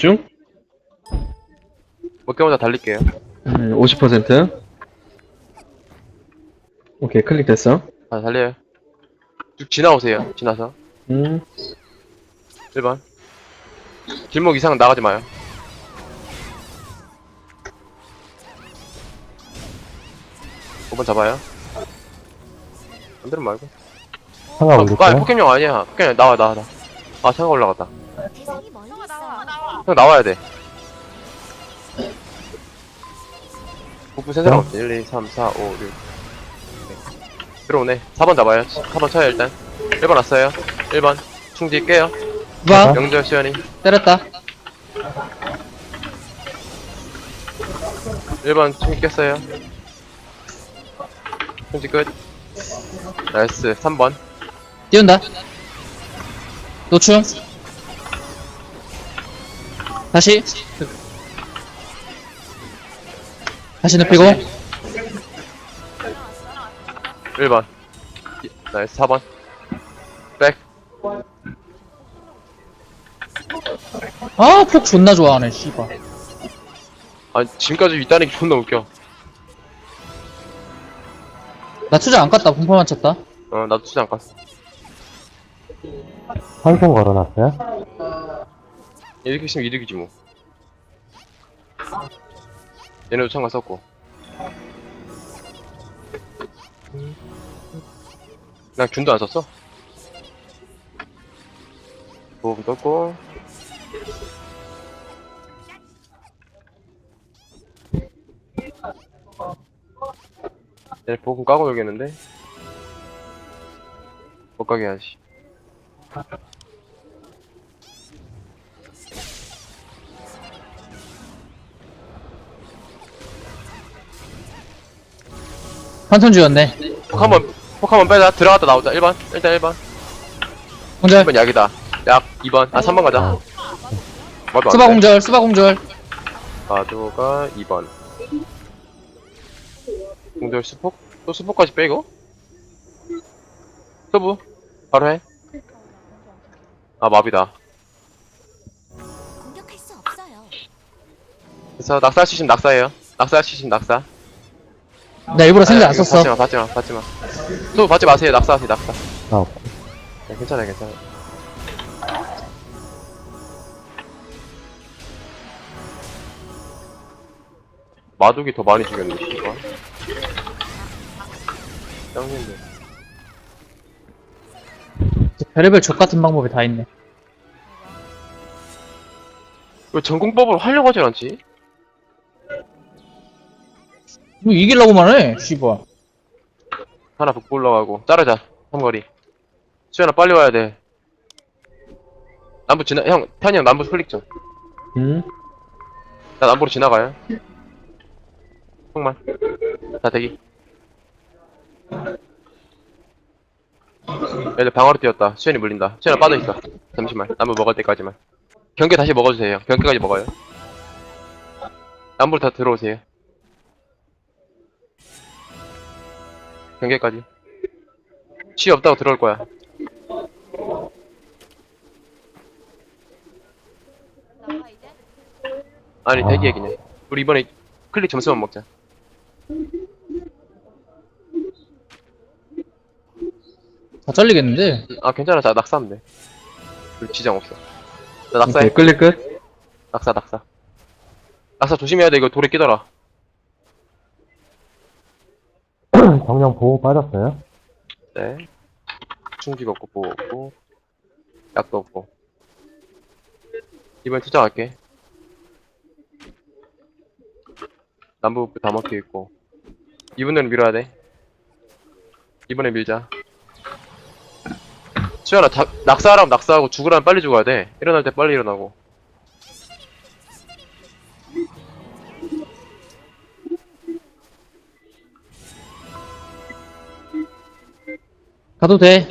집중. 먹게 먼저 달릴게요. 음, 50%. 오케이, 클릭 됐어. 아, 달려요. 쭉 지나오세요. 지나서. 음, 1번. 길목 이상 나가지 마요. 5번 잡아요. 안들은 말고. 상가 아, 아, 올릴까요? 포켓몬 아니야. 포켓몬 나와, 나와, 나. 아, 창가 올라갔다. 대상이 있어요. 형 나와야 돼. 복부 센 사람 없지? 1, 2, 3, 4, 5, 6. 네. 들어오네. 4번 잡아요. 4번 쳐요, 일단. 1번 왔어요. 1번. 충지 깨요. 봐 영절 수연이. 때렸다 1번 충지 깼어요. 충지 끝. 나이스. 3번. 띄운다 노충 다시 다시 눕히고 1번. 나이스. 4번. 백. 아폭 존나 좋아하네 씨발 아, 지금까지 있다는 게 존나 웃겨. 나 투자 안 깠다 공포만 쳤다 어, 나도 투자 안 깠어. 환승 걸어놨어요? 이렇게 있으면 이득이지 뭐. 얘네도 참가 썼고. 그냥 균도 안 썼어? 보험 떴고. 얘네 보험 까고 여기했는데 못 가게 해야지. 판턴 주였네 폭 한번, 폭 한번 빼자. 들어갔다 나오자. 1번. 일단 1번. 공절 1번 약이다. 약 2번. 아, 3번 가자. 맞아. 스바 공절 스바 공절 가도가 2번. 공절 수폭? 또 수폭까지 빼고? 서부. 바로 해. 아, 마비다. 공격할 수 없어요. 그래서 낙사 시심 낙사예요. 낙사 시심 낙사. 나 일부러 생각 안 이거 썼어 받지 마, 받지 마, 받지 마. 수부 받지 마세요. 낙사하세요, 낙사. 아, 오케이. 네, 괜찮아요, 괜찮아요. 마독이 더 많이 죽였네, 씨발. 짱인데. 별의별 족 같은 방법이 다 있네 왜 전공법을 하려고 하질 않지? 뭐 이기려고만 해 씨발 하나 북부 올라가고, 자르자, 삼거리. 수연아, 빨리 와야 돼. 남부 지나, 형, 태환이 형 남부 클릭 좀. 음, 나 남부로 지나가요. 형만. 자, 대기. 애들 방어로 뛰었다. 수연이 물린다. 수연아 빠져있어. 잠시만. 남부 먹을 때까지만. 경계 다시 먹어주세요. 경계까지 먹어요. 남부로 다 들어오세요. 경계까지. 치 없다고 들어올 거야. 아니, 대기해, 그냥. 우리 이번에 클릭 점수만 먹자. 다 잘리겠는데 아 괜찮아 자 낙사하면 돼 우리 지장 없어 나 낙사해 오케이, 클릭 끝. 낙사 낙사 낙사 조심해야 돼 이거 돌에 끼더라 정령 보호 빠졌어요? 네. 충기가 없고 보호 없고 약도 없고. 이번에 투자할게. 남부 다 먹혀있고. 이분들은 밀어야 돼. 이번에 밀자. 수연아 자, 낙사하라면 낙사하고 죽으라면 빨리 죽어야 돼. 일어날 때 빨리 일어나고 가도 돼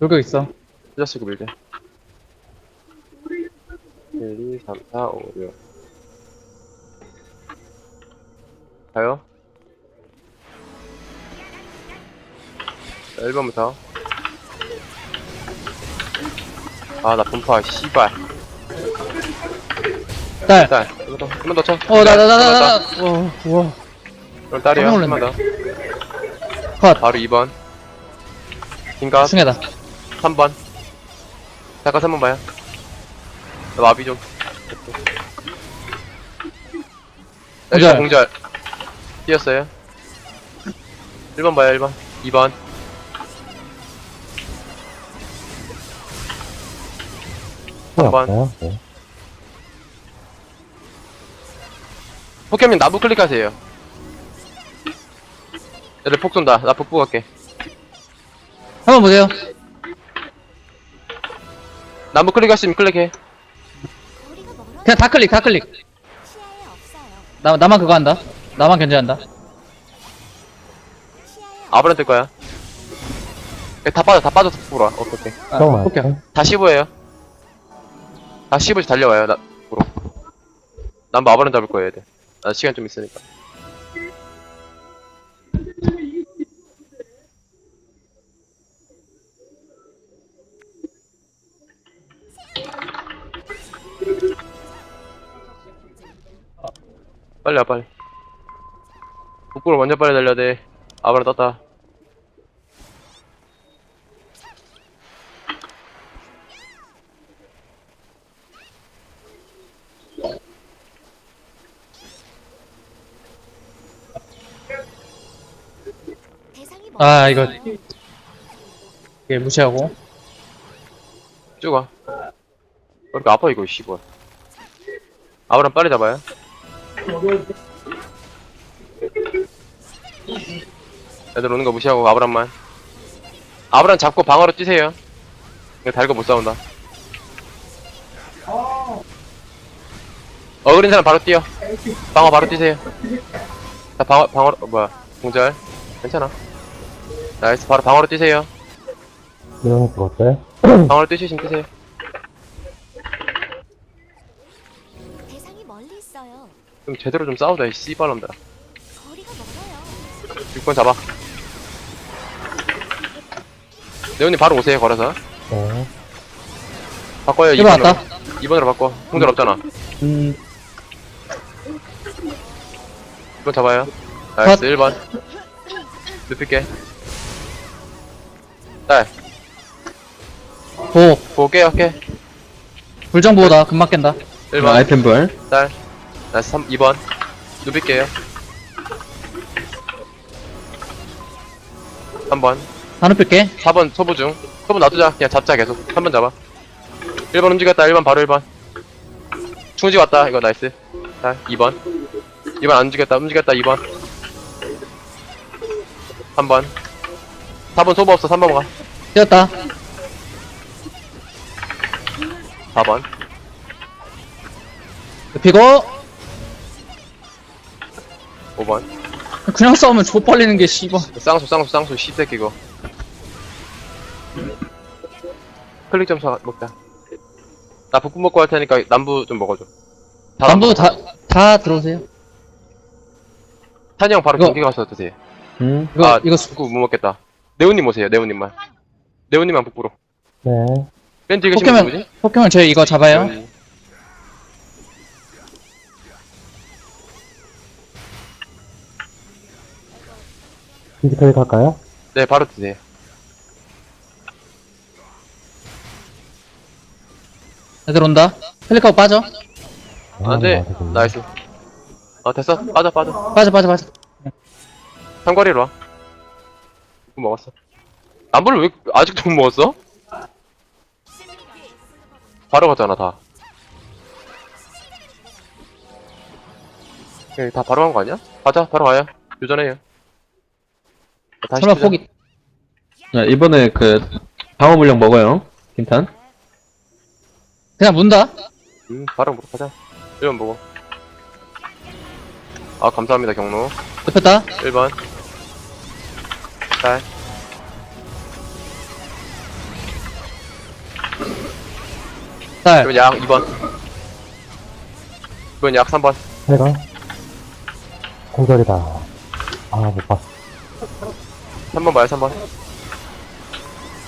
돌격 있어 투자치고 밀자 1, 2, 3, 4, 5, 6 가요 자, 1번부터 아 나 분파 씨발 딸. 딸. 한번 더, 한번 더 쳐. 어, 나, 나, 나, 나, 나. 더. 어, 우와. 그럼 딸이야. 깜짝 한번 놀랐네. 더. 컷. 바로 2번. 긴가? 승혜다. 3번. 잠깐 3번 봐요. 나 마비 좀. 나 공절. 1번 공절. 뛰었어요. 1번 봐요, 1번. 2번. 네, 번. 없어요. 네. 포켓몬 나무 클릭하세요. 얘들 폭 쏜다. 나 북부 갈게. 한번 보세요. 나무 클릭하시면 클릭해. 거리가 멀어 그냥 다 클릭, 다 클릭. 시야에 없어요. 나, 나만 그거 한다. 나만 견제한다. 시야에 아브란 뜰 거야. 얘다 빠져, 다 빠져서 와. 오케이, 오케이. 아, 정말. 오케이. 다 15예요. 다 15씩 달려와요, 나, 북부로. 난 아브란 잡을 거야, 얘들. 나 시간 좀 있으니까. 빨리 와, 빨리. 북부로 먼저 빨리 달려야 돼. 아브란 떴다. 아, 이거. 이게 무시하고. 쭉 와. 왜 이렇게 아파, 이거, 씨발. 아브람 빨리 잡아요. 애들 오는 거 무시하고 아브람만. 아브람 잡고 방어로 뛰세요. 이거 달고 못 싸운다. 어그린 사람 바로 뛰어. 방어 바로 뛰세요. 자, 방어, 방어, 어, 뭐야. 공절. 괜찮아. 나이스, 바로 방어로 뛰세요. 내용이 죽었어요? 방어로 뛰시면 뛰세요. 좀 제대로 좀 싸우자, 이 씨발놈들아. 거리가 멀어요. 6번 잡아. 네오님 바로 오세요, 걸어서. 네. 바꿔요, 1번 2번으로. 왔다. 2번으로 바꿔. 공절 없잖아. 음, 2번 잡아요. 나이스, 1번. 눕힐게. 딸, 보. 볼게요, 오케이. 불정 보호다. 금방 깬다. 1번, 아이템 부활. 딸. 나이스, 3, 2번. 눕힐게요. 3번. 다 눕힐게. 4번 소부 중. 소부 놔두자. 그냥 잡자, 계속. 3번 잡아. 1번 움직였다. 1번 바로 1번. 충지 왔다. 이거 나이스. 자, 2번. 2번 안 움직였다. 움직였다. 2번. 3번. 4번 소부 없어. 3번 가. 뛰었다. 4번. 눕히고. 5번. 그냥 싸우면 조 빨리는 게 씨발. 쌍수, 쌍수, 쌍수. 씨새끼 이거. 클릭 좀 사, 먹자. 나 북부 먹고 할 테니까 남부 좀 먹어줘. 다 남부 다, 다 들어오세요. 탄이 형 바로 이거- 경기 가서 드세요. 음. 이거, 아, 이거, 북부 못 먹겠다. 네오님 오세요. 네오님만. 네오님만 북부로. 네. 맨 뒤에 계신 분 포켓몬, 누구지? 포켓몬 제 이거 잡아요. 네오님. 디지털 갈까요? 네, 바로 드세요. 애들 온다. 클릭하고 빠져. 안 돼. 아, 되겠네. 나이스. 아, 됐어. 빠져, 빠져. 빠져, 빠져, 빠져. 삼거리로 와. 이거 먹었어. 남부를 왜, 아직도 못 먹었어? 바로 갔잖아, 다. 오케이, 다 바로 간 거 아니야? 가자, 바로 가요. 요전해요. 다시 설마. 포기. 자, 이번에 그, 방어 물량 먹어요. 킨탄. 그냥 문다. 음, 바로 먹어, 가자. 1번 보고. 아, 감사합니다, 경로. 눕혔다. 1번. 딸. 딸. 그러면 약 2번. 이번 약 3번. 해가. 공절이다. 아, 못 봤어. 3번 봐요, 3번.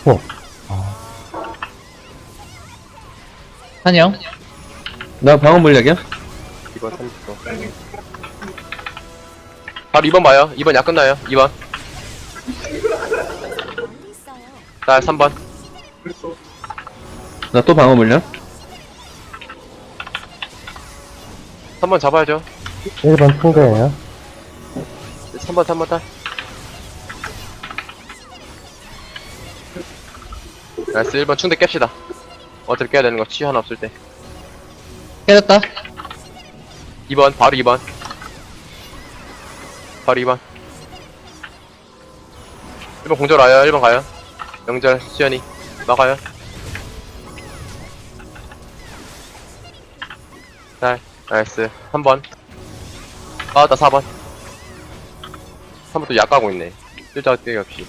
어. 아, 한영. 나 방어 물량이야? 1번 30초. 바로 2번 봐요. 2번 약 끝나요. 2번. 멀리 있어요. 자, 3번. 나 또 방어 물량? 3번 잡아야죠. 1번 충대예요 3번, 3번 딸. 나이스, 1번 충대 깹시다. 어차피 깨야 되는 거치 하나 없을 때. 깨졌다. 2번, 바로 2번. 바로 2번. 1번 공절 와요, 1번 가요. 명절, 수연이. 막아요. 잘, 나이스. 3번. 아, 나 4번. 3번 또 약 가고 있네. 쓸자 뛰기 없이.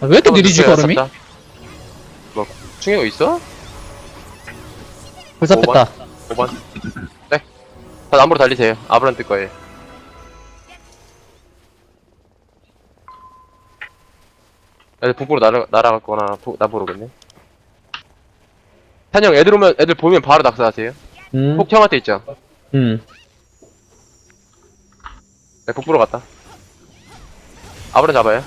아, 왜 이렇게 느리지, 걸음이? 뭐, 충격 있어? 벌써 오번. 뺐다. 5번. 네. 다 나무로 달리세요. 아브란 뜰 거예요. 애들 북부로 날아, 날아갈 거나, 부, 나보러 오겠네. 탄형, 애들 오면, 애들 보면 바로 낙사하세요. 음. 폭 형한테 있죠? 음. 네, 북부로 갔다. 아브란 잡아요.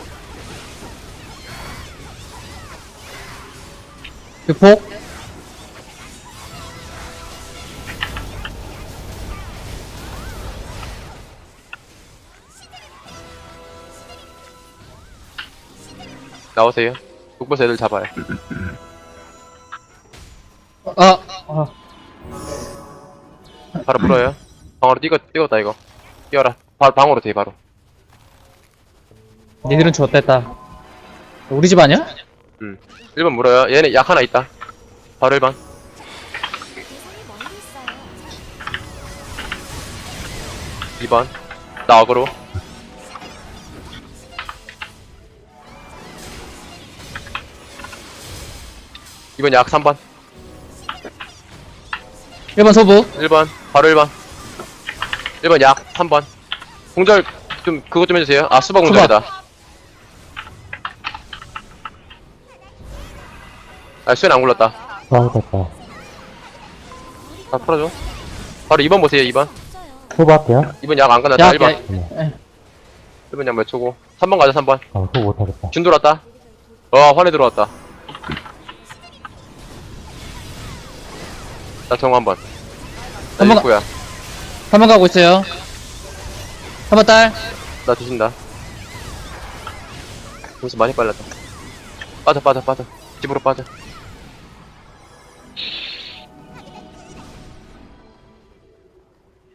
유폭. 나오세요. 북부에서 애들 잡아요. 아, 아. 바로 물어요. 방으로 뛰고, 뛰었다, 이거. 뛰어라. 바로 방으로 돼, 바로. 니들은 좋았다 했다. 우리 집 아니야? 1번 물어요. 얘네 약 하나 있다. 바로 1번. 대상이 멀리 있어요. 2번. 나 어그로. 이번 약 3번. 1번 소부. 1번. 바로 1번. 1번 약 3번. 공절 좀 그것 좀 해주세요. 아 수박 공절이다. 아 수연 안 굴렀다. 아 됐다 아 풀어줘. 바로 2번 보세요. 2번. 없어요. 후보할게요 2번 약 안 끝났다. 야, 1번. 야, 1번 약 몇 초고. 3번 가자 3번. 아 후보 못하겠다 준 들어왔다. 어, 환에 들어왔다. 나 정화 한 번. 나 한 번- 입구야. 3번 가고 있어요. 3번 딸. 나 뒤진다. 벌써 많이 빨랐다. 빠져, 빠져, 빠져. 집으로 빠져.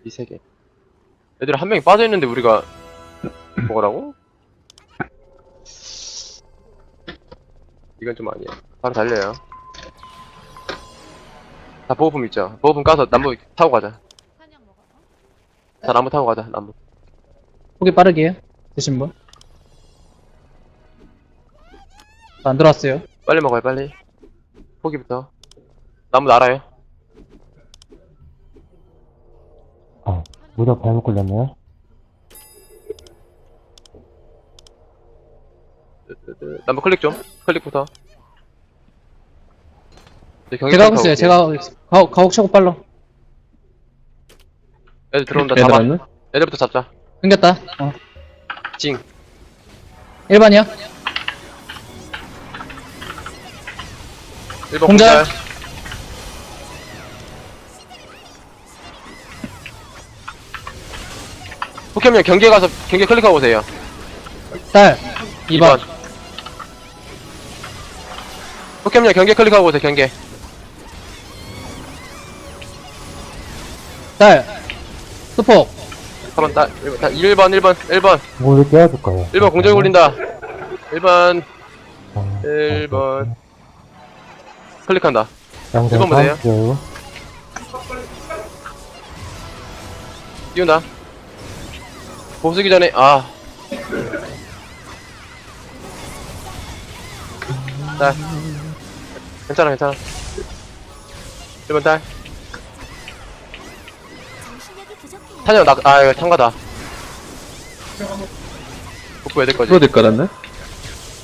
이 세 개. 애들 한 명이 빠져 있는데 우리가 뭐라고? 이건 좀 아니야. 바로 달려요. 다 보호품 있죠? 보호품 까서 나무 타고 가자. 다 나무 타고 가자, 나무. 포기 빠르게 해. 드신 분. 안 들어왔어요. 빨리 먹어요, 빨리. 포기부터. 나무 날아요. 무력 잘못 걸렸네요 나무 클릭 좀. 클릭부터. 이제 경기 제가 하고 있어요. 제가 하고 있- 가옥, 가옥 차고 빨라. 애들 들어온다. 애들 잡아. 왔나? 애들부터 잡자. 끊겼다. 어. 징. 1번이야. 1번 공절. 공절. 포켓몬 경기에 가서 경기 클릭하고 오세요. 딸. 2번. 포켓몬 경기 클릭하고 오세요. 경기. 딸. 수폭. 4번 딸. 1번, 딸. 1번, 1번, 1번. 물을 깨워줄 거예요 1번 공절 굴린다. 1번 아, 1번. 클릭한다. 양절 일번 보세요. 다음 띄운다. 보수기 전에, 아. 딸. 괜찮아, 괜찮아. 1번 딸. 탄영 낙, 아, 이거 참가다. 복구 해야 될 거지. 프로딜 깔았네?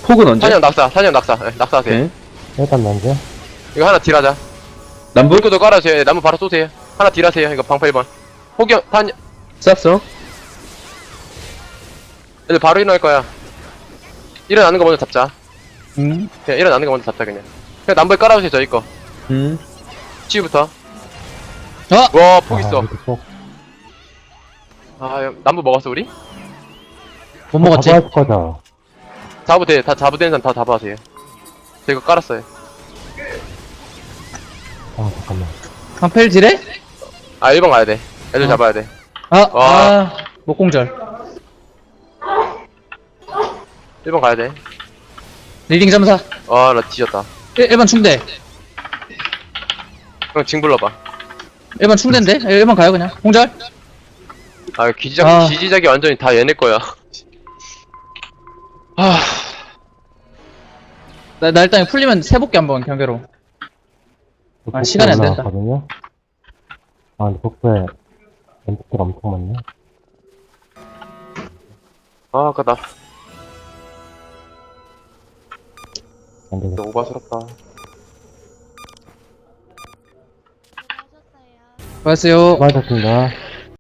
폭은 언제? 탄영 낙사, 탄영 낙사. 예, 낙사하세요. 오케이. 일단 면제. 이거 하나 딜하자. 남부? 물고도 깔아주세요. 나무 바로 쏘세요. 하나 딜하세요. 이거 방파 1번. 호경, 탄, 쐈어? 애들 바로 일어날 거야. 일어나는 거 먼저 잡자. 음. 그냥 일어나는 거 먼저 잡자, 그냥. 그냥 남부에 깔아주세요, 저희 거. 음. 치유부터. 어! 와, 폭 있어. 아, 이렇게 쏙. 아, 남부 먹었어, 우리? 못 먹었지? 잡아야 될 거죠. 자부 돼, 다 자부 되는 사람 다 잡아주세요. 저 이거 깔았어요. 아, 잠깐만. 방펠 딜해? 아, 1번 가야 돼. 애들 어. 잡아야 돼. 아, 와. 아, 목공절. 1번 가야 돼. 리딩 점사. 아, 나 뒤졌다. 1, 1번 충대. 형, 징 불러봐. 1번 충대인데? 1번 가요, 그냥. 공절? 아, 기지작, 아. 기지작이 완전히 다 얘네 거야. 아, 나, 나 일단 풀리면 세볼게, 한번, 경계로. 아, 시간이 안 된다. 거든요 아, 근데 복도에 엔트가 엄청 많네. 아, 아까다. 안 되겠다. 너무 오바스럽다. 고맙어요. 수고하셨습니다.